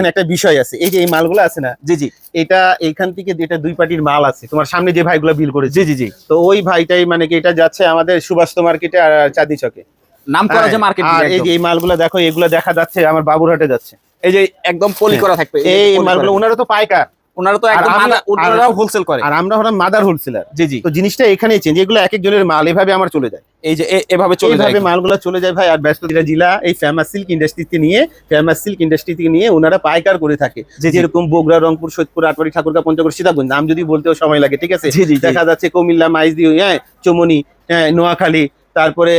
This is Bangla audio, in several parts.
এখানে একটা বিষয় আছে এই যে এই মালগুলো আছে না? জি জি। এটা এখান থেকে যেটা দুই পার্টির মাল আছে তোমার সামনে যে ভাইগুলো বিল করে জি জি জি। তো ওই ভাইটাই মানে কি এটা যাচ্ছে আমাদের সুভাষ মার্কেটে আর চাঁদি চকে। নাম করা যে মার্কেট আর এই যে এই মালগুলো দেখো এগুলো দেখা যাচ্ছে আমার বাবুরহাটে যাচ্ছে। এই যে একদম পলি করা থাকবে এই মালগুলো ওনারা তো পাইকার। ওনারা তো একদম ওনারাও হোলসেল করে। আর আমরা হলাম মাদার হোলসেলার জি জি। তো জিনিসটা এখানেই চেঞ্জ এগুলো এক একজনের মাল এভাবে আমার চলে যায়। এই যে এভাবে চলে যায় মালগুলো চলে যায় ভাই আর ব্যস্ত জেলা এই ফেমাস সিল্ক ইন্ডাস্ট্রিতে নিয়ে ফেমাস সিল্ক ইন্ডাস্ট্রি থেকে নিয়ে ওনারা পাইকার করে থাকে। জি। যেরকম বগুড়া রংপুর সৈয়দপুর আটবাড়ি ঠাকুরগা পঞ্চগড় সীতাকুণ্ড। নাম যদি বলতেও সময় লাগে ঠিক আছে। দেখা যাচ্ছে কুমিল্লা মাইজদি হ্যাঁ চমনি হ্যাঁ নোয়াখালী তারপরে।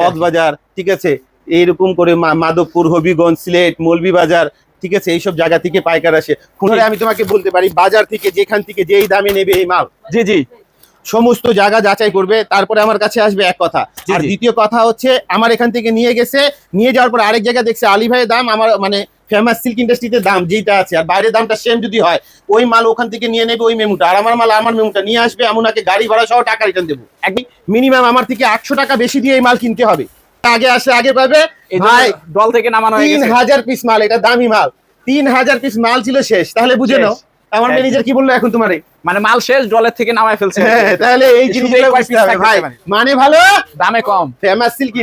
কক্সবাজার ঠিক আছে? এইরকম করে মা- মাধবপুর হবিগঞ্জ সিলেট মৌলভী বাজার ঠিক আছে এইসব জায়গা থেকে পাইকার আসে। খুলনায় আমি তোমাকে বলতে পারি বাজার থেকে যেখান থেকে যেই দামে নেবে এই মাল। জি জি। সমস্ত জায়গা যাচাই করবে তারপরে আমার কাছে আসবে এক কথা। আর দ্বিতীয় কথা হচ্ছে আমার এখান থেকে নিয়ে গেছে নিয়ে যাওয়ার পর আরেক জায়গায় দেখছে আলী ভাইয়ের দাম আমার মানে ফেমাস সিল্ক ইন্ডাস্ট্রিতে দাম যেটা আছে আর বাইরের দামটা সেম যদি হয় ওই মাল ওখান থেকে নিয়ে নেবে ওই মেমুটা। আর আমার মাল আমার মেমুটা নিয়ে আসবে এমন আগে গাড়ি ভাড়া সহ টাকা রিটার্ন দেবো। একদিন মিনিমাম আমার থেকে একশো টাকা বেশি দিয়ে এই মাল কিনতে হবে। আগে আসে আগে পাবে। ভাই দল থেকে নামানো তিন হাজার পিস মাল এটা দামি মাল। তিন হাজার পিস মাল ছিল শেষ তাহলে বুঝে। নাও। আমার ম্যানেজার কি বলল এখন তোমার মানে মাল শেষ ডলের থেকে নামায় ফেলছে। হ্যাঁ তাহলে এই জিনিস জিনিসগুলো ভাই মানে ভালো? দামে কম। ফেমাস সিল্ক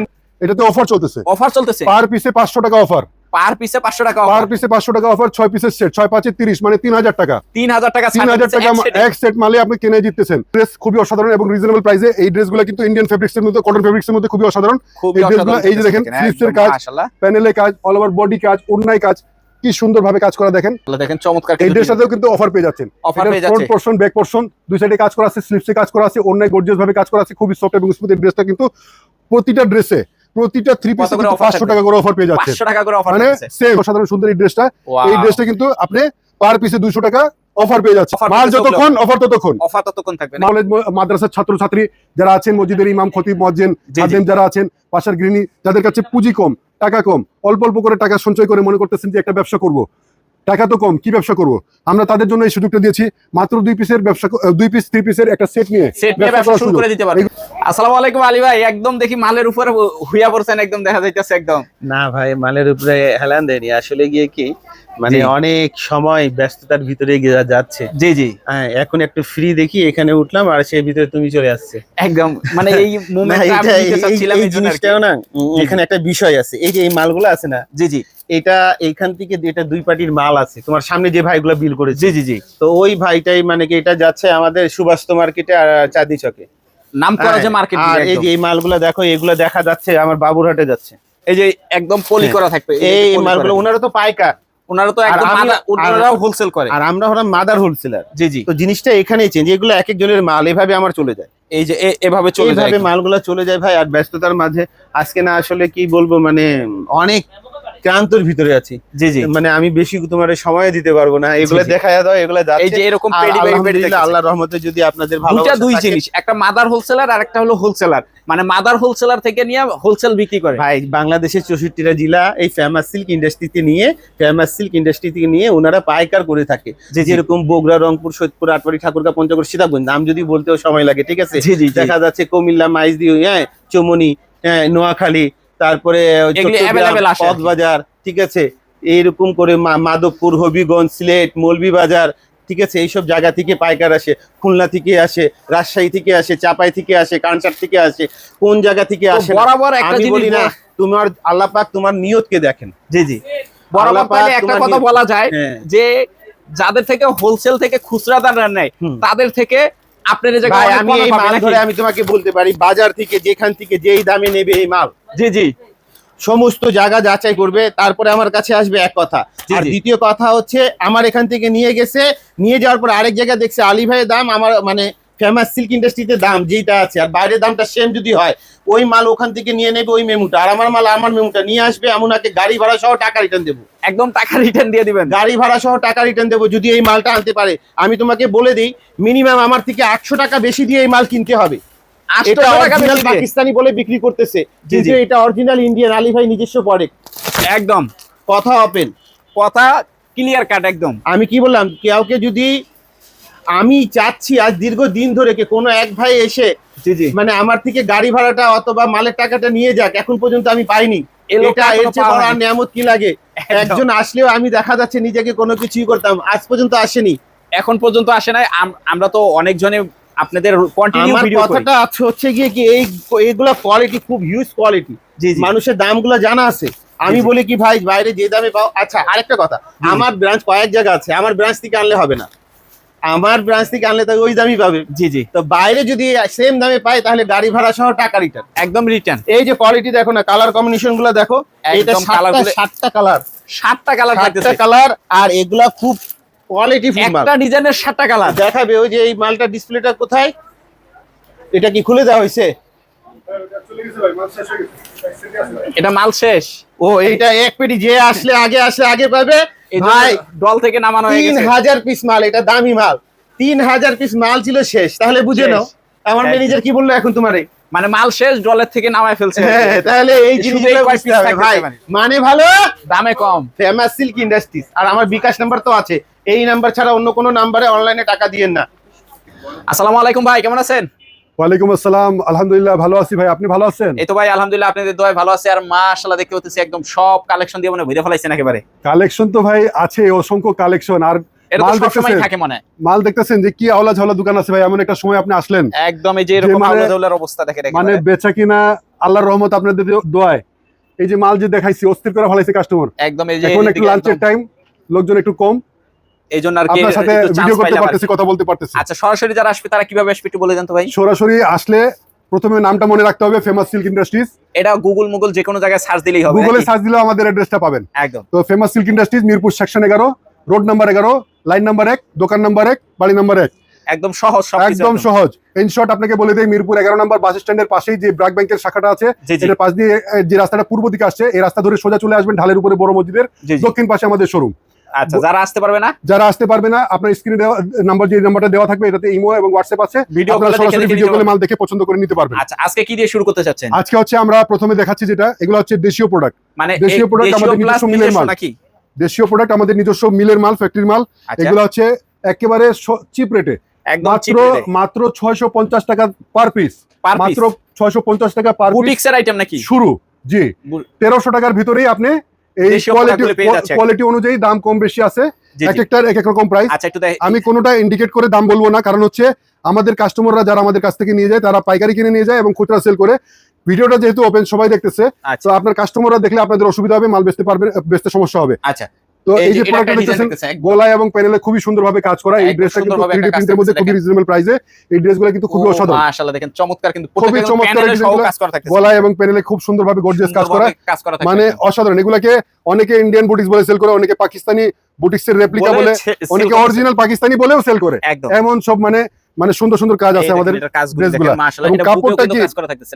এটা তো অফার চলতেছে। অফার চলতেছে? পার পিসে পাঁচশো টাকা অফার পার পিসে পাঁচশো টাকা পার পিসে পাঁচশো টাকা অফার ছয় পিসের সেট ছয় পাঁচে তিরিশ মানে তিন হাজার টাকা। তিন হাজার টাকা তিন ছাড় হাজার দিচ্ছে টাকা এক সেট মালে আপনি কিনে জিততেছেন। ড্রেস খুবই অসাধারণ এবং রিজনেবল প্রাইসে এই ড্রেসগুলো কিন্তু ইন্ডিয়ান ফেব্রিক্স এর মধ্যে কটন ফেব্রিক্স এর মধ্যে খুবই অসাধারণ। এই ড্রেসগুলো এই যে দেখেন স্লিপসের কাজ প্যানেলে কাজ অল ওভার বডি কাজ অন্যায় কাজ কি সুন্দর ভাবে কাজ করা দেখেন। দেখেন চমৎকার এই ড্রেসটাতেও কিন্তু অফার পেয়ে যাচ্ছেন। Offer পেয়ে ফ্রন্ট যাচ্ছে। পোর্শন ব্যাক পোর্শন দুই সাইডে কাজ করা আছে স্লিপসে কাজ করা আছে অন্যায় গর্জিয়াস ভাবে কাজ করা আছে খুবই সফট এবং স্মুথ এই ড্রেসটা কিন্তু প্রতিটা ড্রেসে প্রতিটা থ্রি পিসে কিন্তু? টাকা করে অফার পেয়ে যাচ্ছে। পাঁচশো টাকা করে অফার মানে সেম সুন্দর এই ড্রেসটা এই ড্রেসটা কিন্তু আপনি পার পিসে টাকা অফার পেয়ে যাচ্ছে মাল যতক্ষণ অফার ততক্ষণ। অফার ততক্ষণ থাকবে না? নলেজ মাদ্রাসার ছাত্রছাত্রী যারা আছেন মসজিদের ইমাম খতিব মজ্জেন। খাদেম যারা আছেন পাশার গৃহিণী যাদের কাছে পুঁজি কম টাকা কম অল্প অল্প করে টাকা সঞ্চয় করে মনে করতেছেন যে একটা ব্যবসা করব। টাকা তো কম কি ব্যবসা করব? আমরা তাদের জন্য এই সুযোগটা দিয়েছি মাত্র দুই পিসের ব্যবসা দুই পিস থ্রি পিসের একটা সেট নিয়ে সেট নিয়ে ব্যবসা শুরু করে দিতে পারবে। আসসালামু আলাইকুম আলী ভাই একদম দেখি মালের উপরে হুইয়া পড়ছেন একদম দেখা যাইতেছে একদম। না ভাই মালের উপরে হেলান দেয়নি। আসলে গিয়ে কি মানে অনেক সময় ব্যস্ততার ভিতরে যাচ্ছে। জি জি। হ্যাঁ এখন একটু ফ্রি দেখি এখানে উঠলাম আর সেই ভিতরে তুমি চলে আসছে। একদম মানে এই এই-। জিনিসটাও না এখানে একটা বিষয় আছে। এই যে এই মালগুলো আছে না জি জি। এটা এইখান থেকে এটা দুই পার্টির মাল আছে তোমার সামনে যে ভাইগুলো বিল করেছে। জি জি জি। তো ওই ভাইটাই মানে কি এটা যাচ্ছে আমাদের সুভাষ মার্কেটে আর চাঁদি চকে। নাম করা যে হ্যাঁ, মার্কেট এই যে এই মালগুলো দেখো এগুলো দেখা যাচ্ছে আমার বাবুরহাটে যাচ্ছে। এই যে একদম পলি হ্যাঁ। করা থাকবে এই মালগুলো ওনারা তো পাইকার। ওনারা তো আর একদম ওনারাও হোলসেল করে। আর আমরা হলাম মাদার হোলসেলার জি জি। তো জিনিসটা এখানেই চেঞ্জ এগুলো এক একজনের মাল এভাবে আমার চলে যায়। এই যে এভাবে চলে যায় মালগুলো চলে যায় ভাই আর ব্যস্ততার মাঝে আজকে না আসলে কি বলব মানে অনেক ক্রান্তর ভিতরে আছি। জি জি। মানে আমি বেশি তোমার সময় দিতে পারব না এগুলো। দেখা দাও এগুলো এই যে এরকম আল্লাহর রহমতে যদি আপনাদের ভালো দুইটা দুই জিনিস একটা মাদার হোলসেলার আর একটা হলো হোলসেলার। মানে মাদার হোলসেলার থেকে নিয়ে হোলসেল বিক্রি করে। ভাই বাংলাদেশের চৌষট্টিটা জেলা এই ফেমাস সিল্ক ইন্ডাস্ট্রিতে নিয়ে ফেমাস সিল্ক ইন্ডাস্ট্রি থেকে নিয়ে ওনারা পাইকার করে থাকে। জি। যেরকম বগুড়া রংপুর সৈয়দপুর আটবাড়ি ঠাকুরগা পঞ্চগড় সীতাকুণ্ড নাম যদি বলতেও সময় লাগে ঠিক আছে? দেখা যাচ্ছে কুমিল্লা মাইজদি হ্যাঁ চমনি হ্যাঁ নোয়াখালী তারপরে। কক্সবাজার ঠিক আছে? এইরকম করে মাধবপুর হবিগঞ্জ সিলেট মৌলভীবাজার ঠিক আছে? এইসব জায়গা থেকে পাইকার আসে খুলনা থেকে আসে রাজশাহী থেকে আসে চাপাই থেকে আসে কানসার থেকে আসে কোন জায়গা থেকে আসে বরাবর একটা আমি বলি না তোমার আল্লাহ পাক তোমার নিয়তকে দেখেন। জি জি। বরাবর একটা কথা বলা যায় হ্যাঁ। যে যাদের থেকে হোলসেল থেকে খুচরা খুচরাদাররা নেয় তাদের থেকে আপনার ভাই আমি এই মাল ধরে আমি তোমাকে বলতে পারি বাজার থেকে যেখান থেকে যেই দামে নেবে এই মাল। জি জি। সমস্ত জায়গা যাচাই করবে তারপরে আমার কাছে আসবে এক কথা। আর দ্বিতীয় কথা হচ্ছে আমার এখান থেকে নিয়ে গেছে নিয়ে যাওয়ার পর আরেক জায়গায় দেখছে আলী ভাইয়ের দাম আমার মানে ফেমাস সিল্ক ইন্ডাস্ট্রিতে দাম যেটা আছে আর বাইরের দামটা সেম যদি হয় ওই মাল ওখান থেকে নিয়ে নেবে ওই মেমুটা। আর আমার মাল আমার মেমুটা নিয়ে আসবে এমন আগে গাড়ি ভাড়া সহ টাকা রিটার্ন দেবো। একদম টাকা রিটার্ন দিয়ে দিবেন। গাড়ি ভাড়া সহ টাকা রিটার্ন দেবো যদি এই মালটা আনতে পারে। আমি তোমাকে বলে দিই মিনিমাম আমার থেকে আটশো টাকা বেশি দিয়ে এই মাল কিনতে হবে। এটা অরিজিনাল পাকিস্তানি বলে বিক্রি করতেছে কিন্তু এটা অরিজিনাল ইন্ডিয়ান আলী ভাই নিজস্ব প্রোডাক্ট একদম। কথা ওপেন কথা ক্লিয়ার কাট একদম। আমি কি বললাম কাউকে যদি আমি চাচ্ছি আজ দীর্ঘ দিন ধরে কে কোনো এক ভাই এসে মানে আমার থেকে গাড়ি ভাড়াটা অথবা মালের টাকাটা নিয়ে যাক এখন পর্যন্ত আমি পাইনি। এটা এর চেয়ে বড় নিয়ামত কি লাগে? একজন আসলেও আমি দেখা যাচ্ছে নিজেকে কোনো কিছুই করতাম আজ পর্যন্ত আসেনি। এখন পর্যন্ত আসে নাই। আমরা তো অনেক জনে আপনাদের কন্টিনিউ ভিডিও কথাটা হচ্ছে গিয়ে কি এই এইগুলা কোয়ালিটি খুব হিউজ কোয়ালিটি মানুষের দামগুলো জানা আছে। আমি বলি কি ভাই বাইরে যে দামে পাও আচ্ছা আরেকটা কথা। আমার ব্রাঞ্চ কয়েক জায়গা আছে আমার ব্রাঞ্চ থেকে আনলে হবে না। আমার ব্রাঞ্চ থেকে আনলে তো ওই দামই পাবে। জি জি। তো বাইরে যদি সেম দামে পাই তাহলে গাড়ি ভাড়া সহ টাকা রিটার্ন একদম রিটার্ন এই যে কোয়ালিটি দেখো না কালার কম্বিনেশনগুলো দেখো এটা সাতটা কালার সাতটা কালার সাতটা কালার আর এগুলা খুব কোয়ালিটি একটা ডিজাইনের সাতটা কালার দেখাবে ওই যে এই মালটা ডিসপ্লেটা কোথায়? এটা কি খুলে দেওয়া হয়েছে? এটা মাল শেষ। ও এইটা এক পেটি যে আসলে আগে আসলে আগে পাবে ভাই ডল থেকে নামানো হয়ে গেছে। হাজার পিস মাল এটা দামি মাল। তিন হাজার পিস মাল ছিল শেষ তাহলে বুঝে নাও। আমার ম্যানেজার কি বলল এখন তোমারে? মানে মাল শেষ ডলের থেকে নামায় ফেলছে। হ্যাঁ তাহলে এই জিনিসগুলো বুঝতে হবে। ভাই মানে। ভালো? দামে কম। ফেমাস সিল্ক ইন্ডাস্ট্রিজ আর আমার বিকাশ নাম্বার তো আছে। এই নাম্বার ছাড়া অন্য কোনো নাম্বারে অনলাইনে টাকা দিয়েন না। আসসালামু আলাইকুম ভাই কেমন আছেন? ওয়ালাইকুম আসসালাম। আলহামদুলিল্লাহ ভালো আছি ভাই। আপনি ভালো আছেন? এই তো ভাই আলহামদুলিল্লাহ আপনাদের দোয়ায় ভালো আছে। আর মাশাআল্লাহ দেখতে হতেছে একদম সব কালেকশন দিয়ে মনে ফেলাইছেন একেবারে। কালেকশন তো ভাই আছে অসংখ্য কালেকশন। আর মাল দেখতেছেন? থাকে মনে মাল দেখতেছেন যে কি আওলা ঝাওলা দোকান আছে ভাই এমন একটা সময় আপনি আসলেন। একদম এই যে এরকম মানে- আউলাদৌলার অবস্থা দেখে মানে বেচা কিনা আল্লাহর রহমত আপনাদের দোয়ায়। এই যে মাল যে দেখাইছি অস্থির করে ফেলাইছে কাস্টমার একদম এই যে এখন একটু লাঞ্চের টাইম লোকজন একটু কম। এই জন্য আর কি আপনার সাথে ভিডিও করতে পারতেছি কথা বলতে পারতেছি। আচ্ছা সরাসরি যারা আসবে তারা কীভাবে আসবে একটু বলে দেন তো ভাই। সরাসরি আসলে প্রথমে নামটা মনে রাখতে হবে ফেমাস সিল্ক ইন্ডাস্ট্রিজ এটা গুগল মুগল যে কোনো জায়গায় সার্চ দিলেই হবে গুগলে সার্চ দিলেও আমাদের অ্যাড্রেসটা পাবেন। একদম। তো famous silk industries Mirpur section এগারো রোড নাম্বার এগারো লাইন নাম্বার এক দোকান নাম্বার এক বাড়ি নাম্বার এক। একদম সহজ একদম সহজ। ইন শর্ট আপনাকে বলে দেই মিরপুর এগারো নাম্বার বাস স্ট্যান্ডের পাশেই যে ব্রাক ব্যাংকের শাখাটা আছে এটার পাশ দিয়ে যে রাস্তাটা পূর্ব দিকে আসছে এই রাস্তা ধরে সোজা চলে আসবেন ঢালের উপরে বড় মসজিদের দক্ষিণ পাশে আমাদের শোরুম আচ্ছা যারা আসতে পারবে না? যারা আসতে পারবে না আপনার স্ক্রিনে নাম্বার যে নাম্বারটা দেওয়া থাকবে এটাতে ইমো এবং হোয়াটসঅ্যাপ আছে। ভিডিও আপনারা সরাসরি ভিডিও কলে মাল দেখে পছন্দ করে নিতে পারবেন। আচ্ছা আজকে কি দিয়ে শুরু করতে চাচ্ছেন? আজকে হচ্ছে আমরা প্রথমে দেখাচ্ছি যেটা এগুলো হচ্ছে দেশীয় প্রোডাক্ট মানে দেশীয় দেশীয় আমাদের নিজস্ব মিলের মাল। দেশীয় প্রোডাক্ট আমাদের নিজস্ব মিলের মাল ফ্যাক্টরির মাল। আচ্ছা। এগুলো হচ্ছে একেবারে চিপ রেটে মাত্র মাত্র ছয়শো পঞ্চাশ টাকা পার পিস মাত্র ছয়শো পঞ্চাশ টাকা পার পিস আইটেম নাকি? শুরু জি। বু- তেরোশো টাকার ভিতরেই আপনি এই কোয়ালিটি অনুযায়ী দাম কম বেশি আছে। এক একটার এক এক রকম প্রাইস আমি কোনোটা ইন্ডিকেট করে দাম বলব না কারণ হচ্ছে আমাদের কাস্টমাররা যারা আমাদের কাছ থেকে নিয়ে যায় তারা পাইকারি কিনে নিয়ে যায় এবং খুচরা সেল করে। ভিডিওটা যেহেতু ওপেন সবাই দেখতেছে। আচ্ছা। তো আপনার কাস্টমাররা দেখলে আপনাদের অসুবিধা হবে মাল বেচতে পারবে বেচতে সমস্যা হবে। আচ্ছা। তো এই যে প্রোডাক্টটা দেখতেছেন এবং প্যানেলে খুবই সুন্দরভাবে কাজ করা এই ড্রেসটা কিন্তু সুন্দরভাবে 3D প্রিন্টের মধ্যে খুবই রিজনেবল প্রাইসে এই ড্রেসগুলো কিন্তু খুবই অসাধারণ। মাশাআল্লাহ দেখেন চমৎকার কিন্তু খুবই চমৎকার। কাজ করা থাকতেছে। গলায় এবং প্যানেলে খুব সুন্দরভাবে গর্জিয়াস কাজ করা। মানে অসাধারণ। এগুলাকে অনেকে ইন্ডিয়ান বুটিক্স বলে সেল করে অনেকে পাকিস্তানি বুটিক্স এর রেপ্লিকা বলে অনেকে অরিজিনাল পাকিস্তানি বলেও সেল করে। এমন সব মানে মানে সুন্দর সুন্দর কাজ আছে আমাদের ড্রেসগুলা। কাপড়টা কি-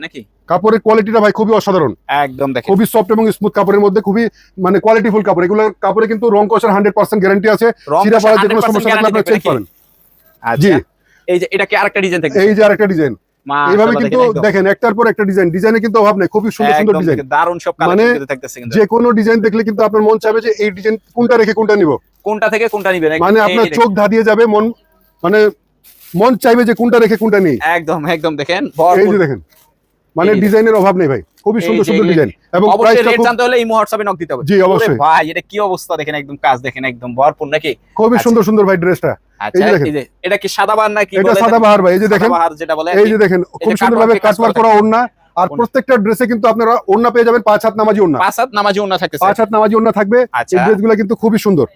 নাকি? কাপড়ের কোয়ালিটিটা ভাই খুবই অসাধারণ। একদম দেখেন। খুবই সফট এবং স্মুথ কাপড়ের মধ্যে খুবই মানে কোয়ালিটিফুল কাপড়। এগুলো কাপড়ে কিন্তু রং কষার হান্ড্রেড পার্সেন্ট গ্যারান্টি আছে। চিরা কষা যে কোনো সমস্যা থাকলে আপনারা চেক করেন আচ্ছা জি। এই যে এটা কি আরেকটা ডিজাইন থাকবে এই যে আরেকটা ডিজাইন এইভাবে কিন্তু দেখেন একটার পর একটা ডিজাইন ডিজাইনে কিন্তু অভাব নেই খুবই সুন্দর সুন্দর ডিজাইন দারুণ সব মানে কালেকশন কিন্তু থাকতেছে কিন্তু। যে কোনো ডিজাইন দেখলে কিন্তু আপনার মন চাইবে যে এই ডিজাইন কোনটা রেখে কোনটা নিব। কোনটা থেকে কোনটা নিবেন? মানে আপনার। চোখ ধাঁধিয়ে যাবে মন মানে মন চাইবে যে কোনটা রেখে কোনটা নেই। একদম একদম দেখেন এই যে দেখেন মানে ডিজাইনের অভাব নেই ভাই খুবই সুন্দর সুন্দর ডিজাইন। এবং প্রাইসটা খুব জানতে হলে এই হোয়াটসঅ্যাপে নক দিতে হবে। জি অবশ্যই। ভাই এটা কি অবস্থা দেখেন একদম কাজ দেখেন একদম ভরপুর নাকি? খুবই আচ্ছা। সুন্দর সুন্দর ভাই ড্রেসটা আচ্ছা এই যে এটা কি সাদা বাহার নাকি এটা সাদা বাহার ভাই এই যে দেখেন। বাহার যেটা বলে এই যে দেখেন খুব সুন্দরভাবে কাটওয়ার্ক করা ওড়না আর প্রত্যেকটা ড্রেসে কিন্তু আপনারা ওড়না পেয়ে যাবেন পাঁচ হাত নামাজি ওড়না। পাঁচ হাত নামাজি ওন্না থাকতেছে। পাঁচ হাত নামাজি ওড়না থাকবে। আচ্ছা। এই ড্রেসগুলো কিন্তু খুবই সুন্দর।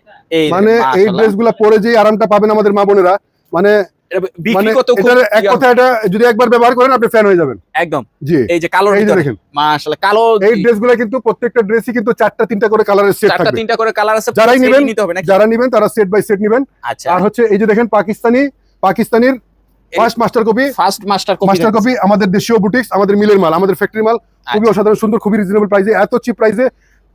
মানে এই ড্রেসগুলো পরে যে আরামটা পাবেন আমাদের মা বোনেরা মানে বিক্রি মানে কত এক কথা এটা যদি একবার ব্যবহার করেন আপনি ফ্যান হয়ে যাবেন। একদম। জি। এই যে কালো দেখেন। মাশাআল্লাহ কালো এই ড্রেসগুলো কিন্তু প্রত্যেকটা ড্রেসই কিন্তু চারটা তিনটা করে কালারের সেট চারটা তিনটা করে কালার আছে যারাই নেবেন, নিতে হবে নাকি? যারা নেবেন তারা সেট বাই সেট নেবেন। আচ্ছা। আর হচ্ছে এই যে দেখেন Pakistani পাকিস্তানির first master copy first master copy master copy আমাদের দেশীয় বুটিক্স আমাদের মিলের মাল আমাদের ফ্যাক্টরি মাল খুবই আচ্ছা। অসাধারণ সুন্দর খুবই রিজনেবল প্রাইসে এত চিপ প্রাইসে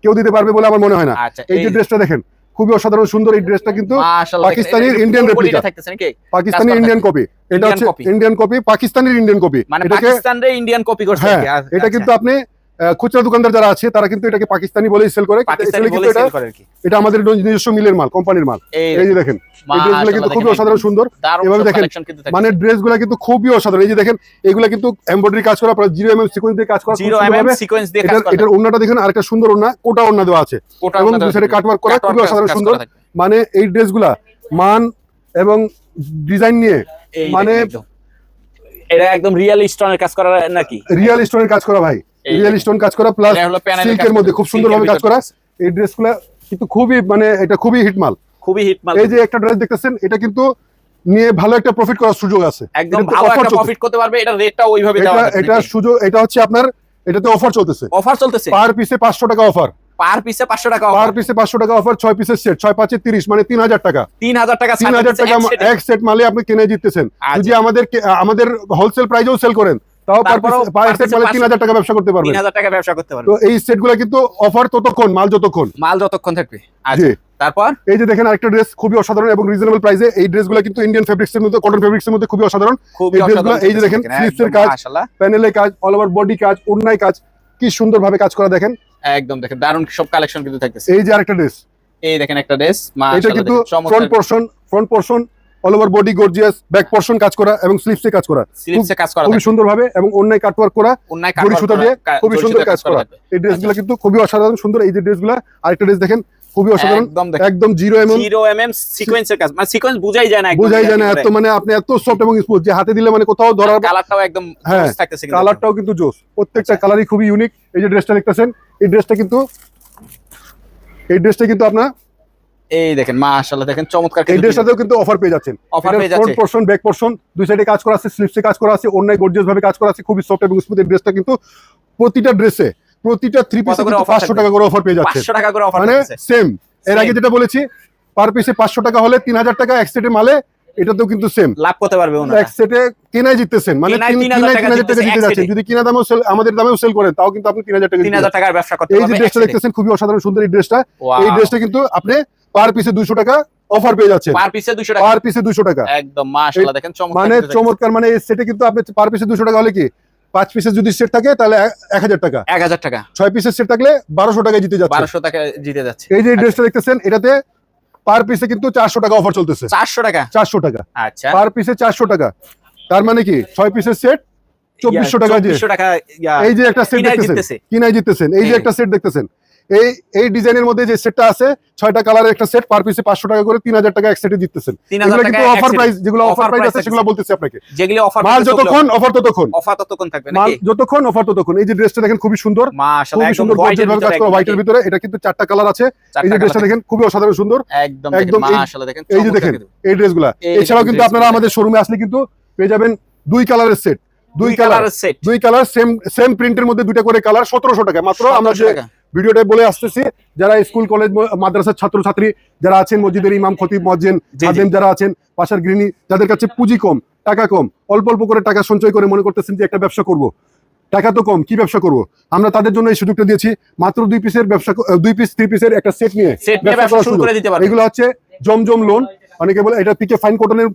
কেউ দিতে পারবে বলে আমার মনে হয় না। আচ্ছা এই যে ড্রেসটা দেখেন খুবই অসাধারণ সুন্দর এই ড্রেসটা কিন্তু পাকিস্তানের ইন্ডিয়ান রেপ্লিকা এটা কিন্তু Indian পুরো replica। bodyটা থাকতেছে নাকি পাকিস্তানি ইন্ডিয়ান কপি এটা হচ্ছে ইন্ডিয়ান কপি পাকিস্তানের ইন্ডিয়ান কপি মানে পাকিস্তানের ইন্ডিয়ান কপি করছে হ্যাঁ। এটা আচ্ছা। কিন্তু আপনি খুচরা দোকানদার যারা আছে তারা কিন্তু এটাকে পাকিস্তানি বলেই সেল করে এটা আমাদের নিজস্ব মিলের মাল কোম্পানির মাল। এই যে দেখেন ড্রেসগুলো কিন্তু খুবই অসাধারণ সুন্দর। এভাবে দেখেন, মানে ড্রেসগুলো কিন্তু খুবই অসাধারণ। এই যে দেখেন এগুলো কিন্তু এমব্রয়ডারি কাজ করা জিরো এমএম সিকোয়েন্স দিয়ে কাজ করা জিরো এমএম সিকোয়েন্স দিয়ে কাজ করা এটার ওন্নাটা দেখেন আরেকটা সুন্দর ওন্না কোটা ওন্না দেওয়া আছে। এবং দুই সাইডে কাটওয়ার্ক করা খুবই অসাধারণ সুন্দর। মানে এই ড্রেসগুলা মান এবং ডিজাইন নিয়ে মানে। এটা একদম রিয়েল স্টোনের কাজ করা নাকি? রিয়েল স্টোনের কাজ করা ভাই। রিয়েল স্টোন কাজ করা প্লাস সিল্কের মধ্যে খুব সুন্দরভাবে কাজ করা। এই ড্রেসগুলো কিন্তু খুবই মানে এটা খুবই হিট মাল খুবই হিট মাল এই যে একটা ড্রেস দেখতেছেন এটা কিন্তু নিয়ে ভালো একটা প্রফিট করার সুযোগ আছে। একদম এটাতে ভালো একটা প্রফিট করতে পারবে এটা রেটটা ওইভাবে দেওয়া এটা এটা সুযোগ এটা হচ্ছে আপনার এটাতে অফার চলতেছে। অফার চলতেছে? পার পিসে পাঁচশো টাকা অফার পার পিসে 500 টাকা পার পিসে পাঁচশো টাকা অফার ছয় পিসের সেট ছয় পাঁচে তিরিশ মানে তিন হাজার টাকা। 3000 টাকা তিন হাজার টাকা এক সেট মালে আপনি কিনে জিততেছেন। আচ্ছা। যদি আমাদের আমাদের হোলসেল প্রাইজেও সেল করেন তাও পার সেট তিন হাজার টাকা ব্যবসা করতে পারবেন 3000 টাকা ব্যবসা করতে পারবে। তো এই সেটগুলো কিন্তু অফার ততক্ষণ মাল যতক্ষণ। মাল যতক্ষণ থাকবে। আচ্ছা তারপর? এই যে দেখেন আরেকটা ড্রেস খুবই অসাধারণ এবং রিজনেবল প্রাইসে এই ড্রেসগুলো কিন্তু ইন্ডিয়ান ফেব্রিক্স এর মধ্যে কটন ফেব্রিক্স এর মধ্যে খুবই অসাধারণ। এই অসাধারণ এই যে দেখেন, sleeves এর কাজ। প্যানেলে কাজ অল ওভার বডি কাজ অন্যায় কাজ কি সুন্দরভাবে কাজ করা দেখেন। একদম দেখেন দারুণ সব কালেকশন কিন্তু থাকতেছে। এই যে আরেকটা ড্রেস এই দেখেন একটা ড্রেস এটা কিন্তু front portion front portion all over body gorgeous back portion কাজ করা এবং স্লিভসে কাজ করা স্লিপসে কাজ করা খুবই সুন্দরভাবে এবং অন্যায় কাটওয়ার্ক করা অন্যায় কাজ সুতা দিয়ে খুবই সুন্দর কাজ করা। এই ড্রেসগুলো কিন্তু খুবই অসাধারণ সুন্দর এই যে ড্রেসগুলো আরেকটা ড্রেস দেখেন খুবই অসাধারণ একদম জিরো এমএম জিরো এমএম সিকোয়েন্সের কাজ মানে সিকোয়েন্স বুঝাই যায় না বোঝাই যায় না এত মানে আপনি এত সফট এবং স্মুথ যে হাতে দিলে মানে কোথাও ধরার কালারটাও একদম হ্যাঁ, জোস থাকতেছে কিন্তু। কালারটাও কিন্তু জোস প্রত্যেকটা আচ্ছা। কালারই খুবই ইউনিক এই যে ড্রেসটা দেখতেছেন এই ড্রেসটা কিন্তু এই ড্রেসটা কিন্তু আপনার এই দেখেন মাশাআল্লাহ দেখেন চমৎকার কিন্তু কিন্তু সাথেও কিন্তু অফার পেয়ে যাচ্ছেন। অফার পেয়ে ফ্রন্ট পোরশন ব্যাক পোরশন দুই সাইডে কাজ করা আছে স্লিপসে কাজ করা আছে অন্যায় গর্জিয়াস ভাবে কাজ করা আছে খুবই সফট এবং স্মুথ এই ড্রেসটা কিন্তু প্রতিটা ড্রেসে প্রতিটা থ্রি পিসে কিন্তু offer পাঁচশো থাকবে? টাকা করে অফার পেয়ে যাচ্ছে। 500 টাকা করে অফার মানে সেম এর আগে যেটা বলেছি পার পিসে পাঁচশো টাকা হলে তিন হাজার টাকা এক সেটে মালে এটাতেও কিন্তু সেম লাভ করতে পারবে ওনারা। এক সেটে কেনাই জিততেছেন মানে কেনায় 3000 টাকা জিতে এক যাচ্ছেন যদি কিনা দামেও সেল আমাদের দামেও সেল করেন তাও কিন্তু আপনি তিন হাজার টাকা তিন জিতে হাজার টাকার ব্যবসা করতে পারবেন এই যে ড্রেসটা দেখতেছেন খুবই অসাধারণ সুন্দর এই ড্রেসটা এই ড্রেসটা কিন্তু আপনি পার পিসে দুশো টাকা অফার পেয়ে যাচ্ছেন। পার পিসে 200 টাকা। পার পিসে দুশো টাকা। একদম মাশাআল্লাহ দেখেন চমৎকার মানে চমৎকার মানে এই সেটে কিন্তু আপনি পার পিসে দুশো টাকা হলে কি? পাঁচ পিসের যদি সেট থাকে তাহলে এক হাজার টাকা। 1000 টাকা। ছয় পিসের সেট থাকলে বারোশো টাকা জিতে যাচ্ছে। 1200 টাকা জিতে যাচ্ছে। এই যে ড্রেসটা দেখতেছেন এটাতে পার পিসে কিন্তু চারশো টাকা অফার চলতেছে। 400 টাকা? চারশো টাকা। আচ্ছা। পার পিসে চারশো টাকা। তার মানে কি? ছয় পিসের সেট চব্বিশশো টাকা দিয়ে 2400 টাকা এই যে একটা সেট দেখতেছেন। কিনাই জিততেছেন। এই যে একটা সেট দেখতেছেন। এই এই ডিজাইনের মধ্যে যে সেটটা আছে ছয়টা কালারের একটা সেট পার পিসে পাঁচশো টাকা করে তিন হাজার টাকা এক সেটে 3000 এগুলো কিন্তু অফার প্রাইস যেগুলো অফার প্রাইস আছে সেগুলো বলতেছি আপনাকে। যেগুলি অফার মাল যতক্ষণ অফার ততক্ষণ। অফার ততক্ষণ থাকবে মাল যতক্ষণ অফার ততক্ষণ। এই যে ড্রেসটা দেখেন খুবই সুন্দর। খুবই সুন্দর গর্জিয়াস কাজ করা হোয়াইটের ভিতরে। এটা কিন্তু চারটা কালার আছে। এই যে ড্রেসটা দেখেন খুবই অসাধারণ সুন্দর। একদম একদম এই- মাশাআল্লাহ দেখেন এই যে দেখেন এই ড্রেসগুলা। এছাড়াও কিন্তু আপনারা আমাদের শোরুমে আসলে কিন্তু পেয়ে যাবেন দুই কালারের সেট দুই কালার সেট দুই কালার সেম সেম প্রিন্টের মধ্যে দুইটা করে কালার সতেরোশো টাকা। মাত্র আমরা যে ভিডিওটাই বলে আসতেছি যারা স্কুল কলেজ মাদ্রাসার ছাত্রছাত্রী যারা আছেন মসজিদের ইমাম খতিব মজ্জেন জি। খাদেম যারা আছেন পাশার গৃহিণী যাদের কাছে পুঁজি কম টাকা কম অল্প অল্প করে টাকা সঞ্চয় করে মনে করতেছেন যে একটা ব্যবসা করব। টাকা তো কম কি ব্যবসা করব? আমরা তাদের জন্য এই সুযোগটা দিয়েছি মাত্র দুই পিসের ব্যবসা দুই পিস থ্রি পিসের একটা সেট নিয়ে এগুলো হচ্ছে জমজম লোন অনেকে বলে এটা পিকে ফাইন কটনের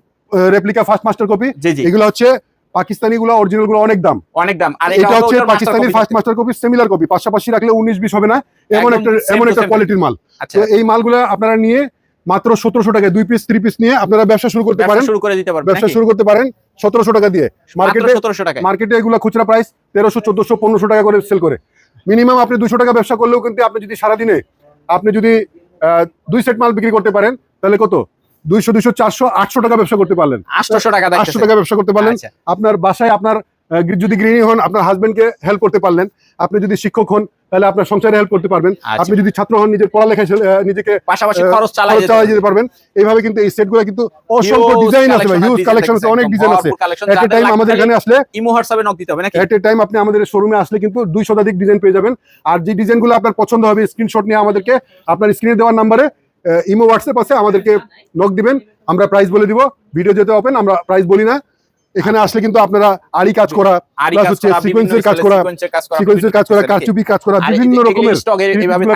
রেপ্লিকা ফার্স্ট মাস্টার কপি এগুলো হচ্ছে পাকিস্তানি গুলো অরিজিনালগুলো অনেক দাম। অনেক দাম। আর এটা হচ্ছে Pakistani first master copy similar copy পাশাপাশি রাখলে উনিশ বিশ হবে না। এমন একটা এমন একটা কোয়ালিটির মাল। আচ্ছা। তো এই মালগুলো আপনারা নিয়ে মাত্র সতেরোশো টাকায় দুই পিস থ্রি পিস নিয়ে আপনারা ব্যবসা শুরু করতে পারেন। শুরু করে দিতে পারবে ব্যবসা শুরু করতে পারেন সতেরোশো টাকা দিয়ে। মার্কেটে 1700 টাকায়। মার্কেটে এগুলো খুচরা প্রাইস তেরোশো চোদ্দশো পনেরোশো টাকা করে সেল করে। মিনিমাম আপনি দুশো টাকা ব্যবসা করলেও কিন্তু আপনি যদি সারাদিনে আপনি যদি আহ, দুই সেট মাল বিক্রি করতে পারেন তাহলে কত? দুইশো দুইশো চারশো আটশো টাকা ব্যবসা করতে পারলেন। 800 টাকা আটশো টাকা ব্যবসা করতে পারলেন। আচ্ছা। আপনার বাসায় আপনার যদি গৃহিণী হন আপনার হাজবেন্ডকে হেল্প করতে পারলেন। আপনি যদি শিক্ষক হন তাহলে আপনার সংসারে হেল্প করতে পারবেন। আচ্ছা। আপনি যদি ছাত্র হন নিজের আহ, নিজেকে পাশাপাশি খরচ চালাই যেতে পারবেন। এইভাবে কিন্তু এই সেটগুলো কিন্তু অসংখ্য ডিজাইন আছে ভাই। হিউজ কালেকশন আছে অনেক ডিজাইন আছে। এট এ টাইম আমাদের এখানে আসলে ইমো হোয়াটসঅ্যাপে নক দিতে হবে নাকি? এট এ টাইম আপনি আমাদের শোরুমে আসলে কিন্তু দুই শতাধিক ডিজাইন পেয়ে যাবেন। আর যে ডিজাইনগুলো আপনার পছন্দ হবে স্ক্রিনশট নিয়ে আমাদেরকে আপনার স্ক্রিনে দেওয়ার নাম্বারে ইমো হোয়াটসঅ্যাপ আছে আমাদেরকে নক দিবেন। আমরা প্রাইস বলে দিব। ভিডিও যেতে ওপেন আমরা প্রাইস বলি না। এখানে আসলে কিন্তু আপনারা আড়ি কাজ করা কাজ হচ্ছে সিকোয়েন্সের কাজ করা সিকোয়েন্সের কাজ করা কারচুপি কাজ করা বিভিন্ন রকমের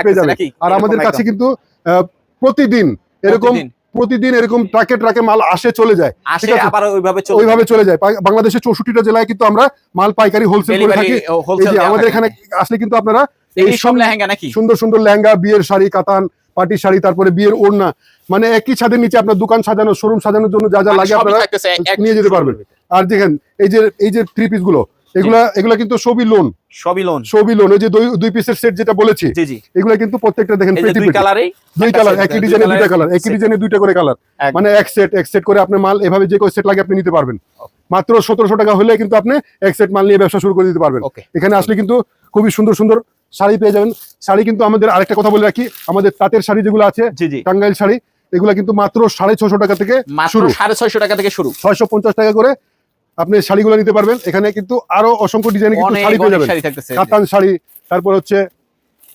পেয়ে যাবেন। আর এরকম আমাদের কাছে কিন্তু প্রতিদিন এরকম প্রতিদিন। এরকম ট্রাকে ট্রাকে মাল আসে চলে যায়। আসে ঠিক আছে। আবার ওইভাবে চলে ওইভাবে চলে যায়। বাংলাদেশের চৌষট্টিটা জেলায় কিন্তু আমরা মাল পাইকারি হোলসেল করে থাকি। এই যে আমাদের এখানে আসলে কিন্তু আপনারা এই এই সব লেহেঙ্গা নাকি? সুন্দর সুন্দর লেহেঙ্গা বিয়ের শাড়ি কাতান পার্টি শাড়ি তারপরে বিয়ের ওড়না মানে একই ছাদের নিচে আপনার দোকান সাজানো শোরুম সাজানোর জন্য যা যা মানে লাগে আপনারা নিয়ে যেতে পারবেন। আর দেখেন এই যে এই যে থ্রি পিসগুলো এগুলা এগুলা কিন্তু সবই লোন সবই লোন সবই লোন ওই যে দুই দুই পিসের সেট যেটা বলেছি জি জি। এগুলা কিন্তু প্রত্যেকটা দেখেন পেটি পেটি। দুই কালার একই ডিজাইনে দুইটা কালার একই ডিজাইনে দুইটা করে কালার মানে এক সেট এক সেট করে আপনি মাল এভাবে যে সেট লাগে আপনি নিতে পারবেন। মাত্র সতেরোশো টাকা হলে কিন্তু আপনি এক সেট মাল নিয়ে ব্যবসা শুরু করে দিতে পারবেন। এখানে আসলে কিন্তু খুবই সুন্দর সুন্দর শাড়ি পেয়ে যাবেন। শাড়ি কিন্তু আমাদের আরেকটা কথা বলে রাখি আমাদের তাঁতের শাড়ি যেগুলো আছে টাঙ্গাইল শাড়ি এগুলো কিন্তু মাত্র সাড়ে ছশো টাকা থেকে শুরু। সাড়ে ছয়শো টাকা থেকে শুরু। ছয়শো পঞ্চাশ টাকা করে আপনি শাড়িগুলো নিতে পারবেন। এখানে কিন্তু আরও অসংখ্য ডিজাইনে কিন্তু শাড়ি পেয়ে যাবেন। কাতান শাড়ি তারপর হচ্ছে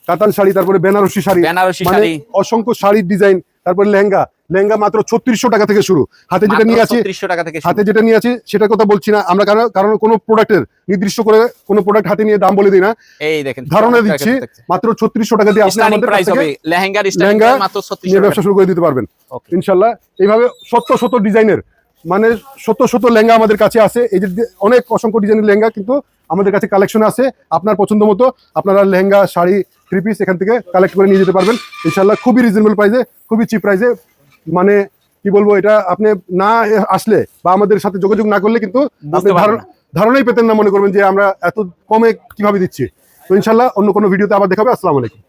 কাতান শাড়ি তারপরে বেনারসি শাড়ি। বেনারসি মানে শাড়ি। অসংখ্য শাড়ির ডিজাইন তারপরে লেহেঙ্গা। লেহেঙ্গা মাত্র ছত্রিশশো টাকা থেকে শুরু। হাতে যেটা নিয়ে আছি টাকা থেকে হাতে যেটা নিয়ে আছি সেটার কথা বলছি না। আমরা কারণ কারণ কোনো প্রোডাক্টের নির্দিষ্ট করে কোনো প্রোডাক্ট হাতে নিয়ে দাম বলে দিই না। এই দেখেন ধারণা দিচ্ছি মাত্র ছত্রিশশো টাকা দিয়ে আপনি আমাদের লেহেঙ্গা মাত্র 36 ব্যবসা শুরু করে দিতে পারবেন। ইনশাল্লাহ এইভাবে সত্য সত্য ডিজাইনের মানে শত শত লেহেঙ্গা আমাদের কাছে আছে। এই যে অনেক অসংখ্য ডিজাইনের লেহেঙ্গা কিন্তু আমাদের কাছে কালেকশন আছে। আপনার পছন্দ মতো আপনারা লেহেঙ্গা শাড়ি থ্রি পিস এখান থেকে কালেক্ট করে নিয়ে যেতে পারবেন। ইনশাল্লাহ খুবই রিজনেবল প্রাইসে খুবই চিপ প্রাইসে মানে কি বলব এটা আপনি না আসলে বা আমাদের সাথে যোগাযোগ না করলে কিন্তু আপনি ধারণা ধারণাই পেতেন না মনে করবেন যে আমরা এত কমে কীভাবে দিচ্ছি। তো ইনশাল্লাহ অন্য কোনো ভিডিওতে আবার দেখাবে। আসসালামু আলাইকুম।